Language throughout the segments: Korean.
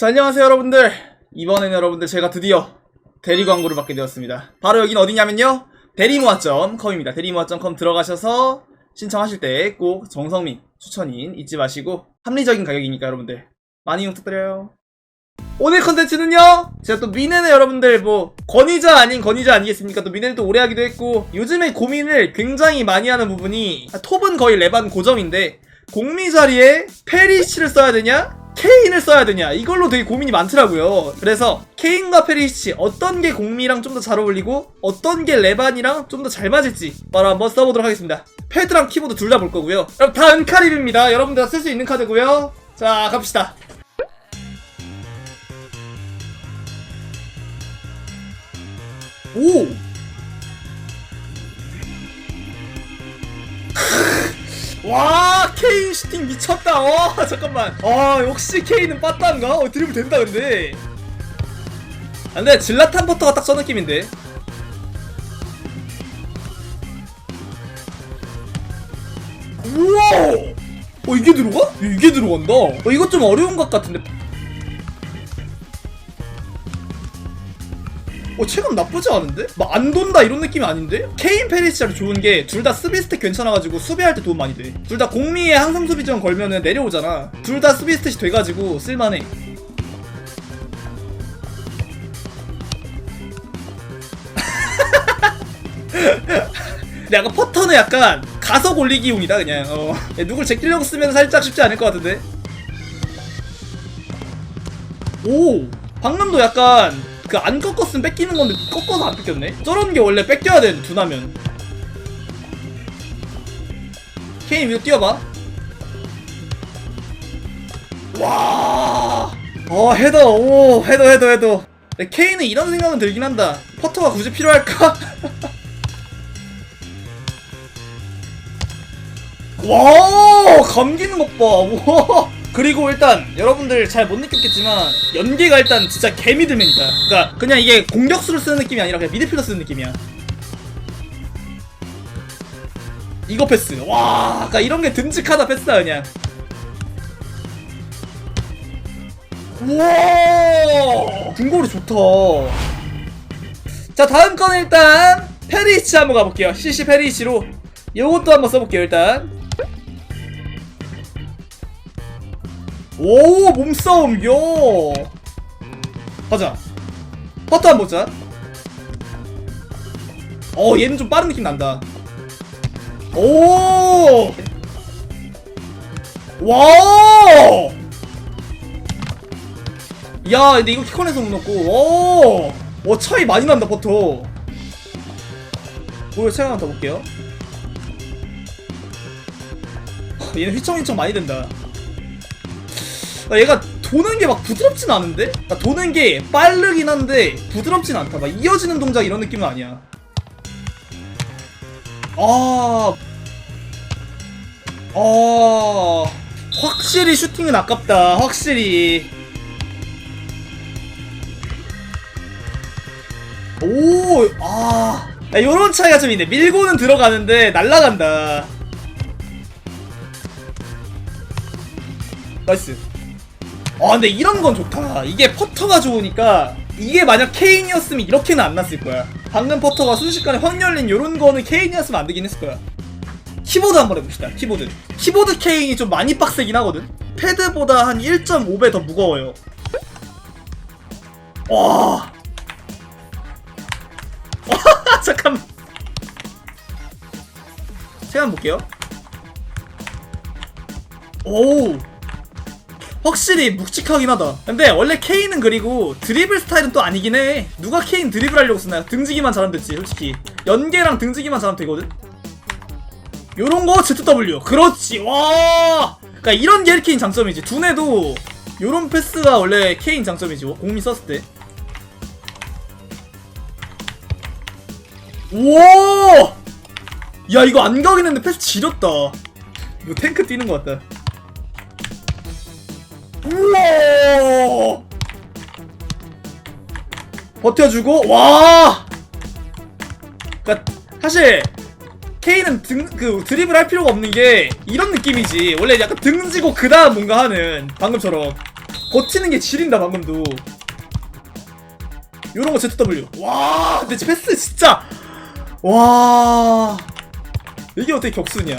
자, 안녕하세요, 여러분들. 이번에는 여러분들 제가 드디어 대리 광고를 받게 되었습니다. 바로 여긴 어디냐면요. 대리모아.com입니다. 대리모아.com 들어가셔서 신청하실 때 꼭 정성민 추천인 잊지 마시고 합리적인 가격이니까 여러분들 많이 이용 부탁드려요. 오늘 컨텐츠는요. 제가 또 미네는 여러분들 뭐 권위자 아닌 권위자 아니겠습니까? 또 미네는 또 오래 하기도 했고 요즘에 고민을 굉장히 많이 하는 부분이 톱은 거의 레반 고정인데 공미 자리에 페리시를 써야 되냐? 케인을 써야 되냐? 이걸로 되게 고민이 많더라고요. 그래서 케인과 페리시 어떤 게 공미랑 좀 더 잘 어울리고 어떤 게 레반이랑 좀 더 잘 맞을지 바로 한번 써보도록 하겠습니다. 패드랑 키보드 둘 다 볼 거고요. 여러분 다 은카립입니다. 여러분들 쓸수 있는 카드고요. 자 갑시다. 오! 와 케인 슈팅 미쳤다. 와 잠깐만. 아 역시 케인은 빠따인가? 어 드리블 된다 근데. 아, 근데 질라탄 버터가 딱 저 느낌인데. 우와! 어 이게 들어가? 이게 들어간다? 어 이거 좀 어려운 것 같은데 어 체감 나쁘지 않은데? 막 안 돈다 이런 느낌이 아닌데? 케인 페리시아로 좋은 게 둘 다 수비 스탯 괜찮아가지고 수비할 때 도움 많이 돼. 둘 다 공미에 항상 수비 지원 걸면은 내려오잖아. 둘 다 수비 스탯이 돼가지고 쓸만해. 약간 퍼터는 약간 가속 올리기용이다 그냥. 어. 누굴 제끼려고 쓰면 살짝 쉽지 않을 것 같은데. 오 방금도 약간 그 안 꺾었으면 뺏기는 건데 꺾어서 안 뺏겼네 저런 게 원래 뺏겨야 되는 두나면 케인 위로 뛰어봐 와 어, 헤더, 오, 헤더, 헤더, 헤더. 케인은 이런 생각은 들긴 한다. 퍼터가 굳이 필요할까? 와, 감기는 것 봐. 와. 그리고 일단 여러분들 잘 못 느꼈겠지만 연계가 일단 진짜 개미들맨이다. 그러니까 그냥 이게 공격수를 쓰는 느낌이 아니라 그냥 미드필더 쓰는 느낌이야. 이거 패스. 와, 그러니까 이런 게 듬직하다 패스다 그냥. 우와, 등골이 좋다. 자, 다음 거는 일단 페리치 한번 가볼게요. CC 페리치로 요것도 한번 써볼게요 일단. 오 몸싸움 요 가자 퍼트 한번 보자 어 얘는 좀 빠른 느낌 난다 오 와! 야, 근데 이거 키컨에서 못 넣고, 오! 와, 차이 많이 난다, 버터. 체감 한번 더 볼게요. 하, 얘는 휘청휘청 많이 된다. 아, 얘가 도는 게 막 부드럽진 않은데? 아, 도는 게 빠르긴 한데 부드럽진 않다. 막 이어지는 동작 이런 느낌은 아니야. 아, 아, 확실히 슈팅은 아깝다. 확실히. 오, 아, 야, 요런 차이가 좀 있네. 밀고는 들어가는데 날라간다. 나이스. 아 근데 이런 건 좋다. 이게 퍼터가 좋으니까 이게 만약 케인이었으면 이렇게는 안 났을 거야. 방금 퍼터가 순식간에 확 열린 요런 거는 케인이었으면 안 되긴 했을 거야. 키보드 한번 해봅시다 키보드. 키보드 케인이 좀 많이 빡세긴 하거든. 패드보다 한 1.5배 더 무거워요. 와. 잠깐만. 시간 볼게요. 오 확실히 묵직하긴 하다. 근데 원래 케인은 그리고 드리블 스타일은 또 아니긴 해. 누가 케인 드리블 하려고 쓰나요? 등지기만 잘하면 됐지, 솔직히. 연계랑 등지기만 잘하면 되거든? 요런 거 ZW. 그렇지, 와! 그니까 이런 게 케인 장점이지. 두뇌도 요런 패스가 원래 케인 장점이지, 공미 썼을 때. 우와! 야, 이거 안 가긴 했는데 패스 지렸다. 이거 탱크 뛰는 것 같다. 버텨주고 와! 그니까 사실 케인은 등그 드리블 할 필요가 없는 게 이런 느낌이지. 원래 약간 등지고 그다음 뭔가 하는 방금처럼. 버티는 게 지린다 방금도. 요런 거 ZW 와! 근데 패스 진짜! 와! 이게 어떻게 격수냐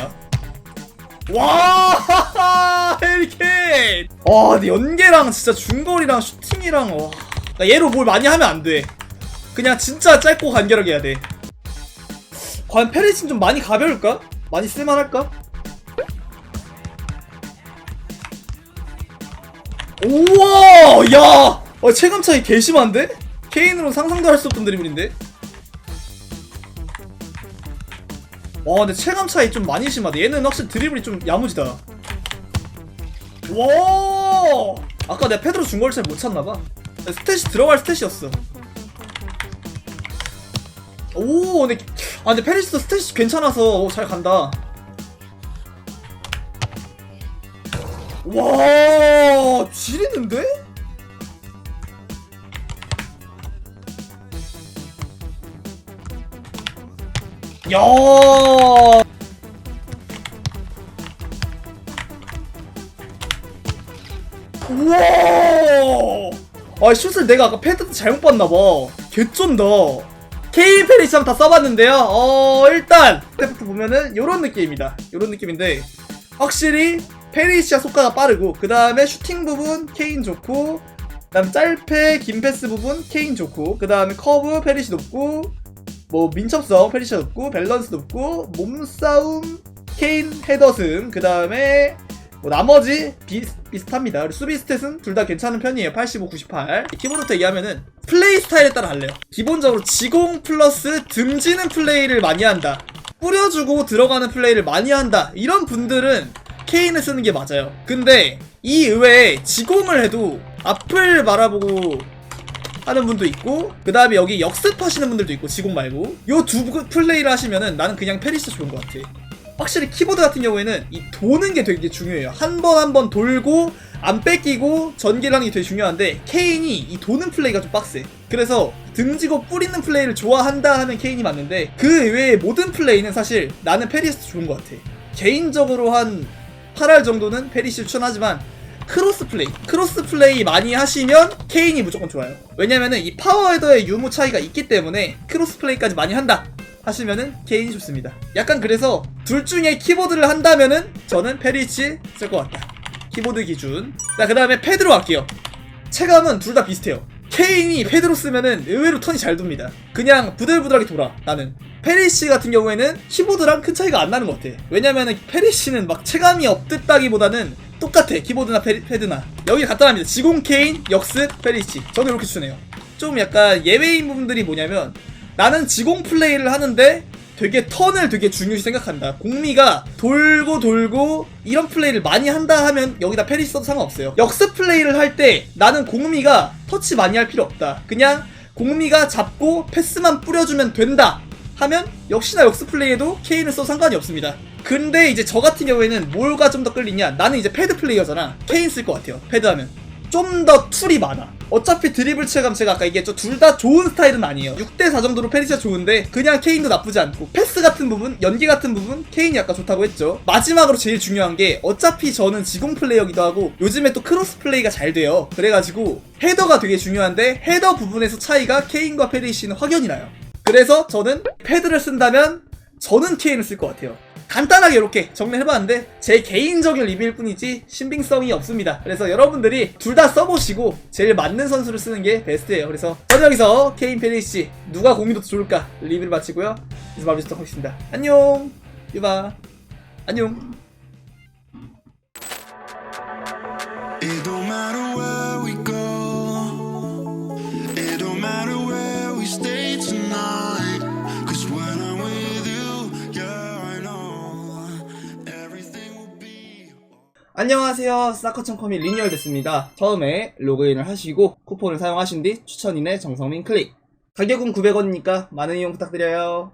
와 헬리케인 와 근데 연계랑 진짜 중거리랑 슈팅이랑 와. 나 얘로 뭘 많이 하면 안돼 그냥 진짜 짧고 간결하게 해야 돼 과연 페리친 좀 많이 가벼울까? 많이 쓸만할까? 우와 야 어, 체감 차이 개심한데? 케인으로 상상도 할 수 없던 드리블인데? 와 근데 체감 차이 좀 많이 심하다. 얘는 확실히 드리블이 좀 야무지다. 와! 아까 내가 패드로 준 걸 잘 못 찾나봐. 스탯이 들어갈 스탯이었어. 오 근데 아 근데 페리스도 스탯이 괜찮아서 오, 잘 간다. 와 지리는데? 야! 우와! 아 슛을 내가 아까 패드 때 잘못 봤나 봐. 개쩐다. 케인 페리시함 다 써봤는데요. 어 일단 스태프트 보면은 요런 느낌입니다. 요런 느낌인데 확실히 페리시아 속가가 빠르고 그 다음에 슈팅 부분 케인 좋고 그 다음 짧게 긴 패스 부분 케인 좋고 그 다음에 커브 페리시 높고 뭐 민첩성 페리시아 높고 밸런스 높고 몸싸움 케인 헤더슨 그 다음에 뭐 나머지 비, 비슷합니다. 수비 스탯은 둘 다 괜찮은 편이에요. 85, 98. 키보드부터 얘기하면은 플레이 스타일에 따라 할래요. 기본적으로 지공 플러스 듬지는 플레이를 많이 한다. 뿌려주고 들어가는 플레이를 많이 한다. 이런 분들은 케인을 쓰는 게 맞아요. 근데 이 의외에 지공을 해도 앞을 바라보고 하는 분도 있고 그 다음에 여기 역습하시는 분들도 있고 지공 말고 요 두 플레이를 하시면은 나는 그냥 페리스 좋은 것 같아. 확실히 키보드 같은 경우에는 이 도는 게 되게 중요해요. 한 번 한 번 돌고 안 뺏기고 전개를 하는 게 되게 중요한데 케인이 이 도는 플레이가 좀 빡세. 그래서 등지고 뿌리는 플레이를 좋아한다 하면 케인이 맞는데 그 외의 모든 플레이는 사실 나는 페리스 좋은 것 같아. 개인적으로 한 8할 정도는 페리스 추천하지만 크로스 플레이, 크로스 플레이 많이 하시면 케인이 무조건 좋아요. 왜냐면은 이 파워 헤더의 유무 차이가 있기 때문에 크로스 플레이까지 많이 한다. 하시면은 케인이 좋습니다. 약간 그래서 둘 중에 키보드를 한다면은 저는 페리치 쓸 것 같다. 키보드 기준. 자, 그 다음에 패드로 갈게요. 체감은 둘 다 비슷해요. 케인이 패드로 쓰면은 의외로 턴이 잘 돕니다. 그냥 부들부들하게 돌아, 나는. 페리시 같은 경우에는 키보드랑 큰 차이가 안 나는 것 같아. 왜냐면은 페리시는 막 체감이 없듯다기보다는 똑같아. 키보드나 페리, 패드나. 여기 간단합니다. 지공 케인, 역습, 페리시. 저는 이렇게 추천해요. 좀 약간 예외인 부분들이 뭐냐면 나는 지공 플레이를 하는데 되게 턴을 되게 중요시 생각한다. 공미가 돌고 돌고 이런 플레이를 많이 한다 하면 여기다 페리스 써도 상관없어요. 역습 플레이를 할 때 나는 공미가 터치 많이 할 필요 없다. 그냥 공미가 잡고 패스만 뿌려주면 된다. 하면 역시나 역습 플레이에도 케인을 써도 상관이 없습니다. 근데 이제 저 같은 경우에는 뭐가 좀 더 끌리냐? 나는 이제 패드 플레이어잖아. 케인 쓸 것 같아요. 패드 하면. 좀 더 툴이 많아. 어차피 드리블 체감 제가 아까 얘기했죠. 둘 다 좋은 스타일은 아니에요. 6대4 정도로 페리시아 좋은데 그냥 케인도 나쁘지 않고 패스 같은 부분, 연기 같은 부분 케인이 아까 좋다고 했죠. 마지막으로 제일 중요한 게 어차피 저는 지공 플레이어기도 하고 요즘에 또 크로스 플레이가 잘 돼요. 그래가지고 헤더가 되게 중요한데 헤더 부분에서 차이가 케인과 페리시는 확연히 나요. 그래서 저는 패드를 쓴다면 저는 케인을 쓸 것 같아요. 간단하게 이렇게 정리해봤는데 제 개인적인 리뷰일 뿐이지 신빙성이 없습니다. 그래서 여러분들이 둘 다 써보시고 제일 맞는 선수를 쓰는 게 베스트예요. 그래서 저는 여기서 케인 페리시 누가 공이 더 좋을까 리뷰를 마치고요. 이제 마무리하도록 하겠습니다. 안녕 유바 안녕 안녕하세요. 사커천컴이 리뉴얼 됐습니다. 처음에 로그인을 하시고 쿠폰을 사용하신 뒤 추천인의 정성민 클릭. 가격은 900원이니까 많은 이용 부탁드려요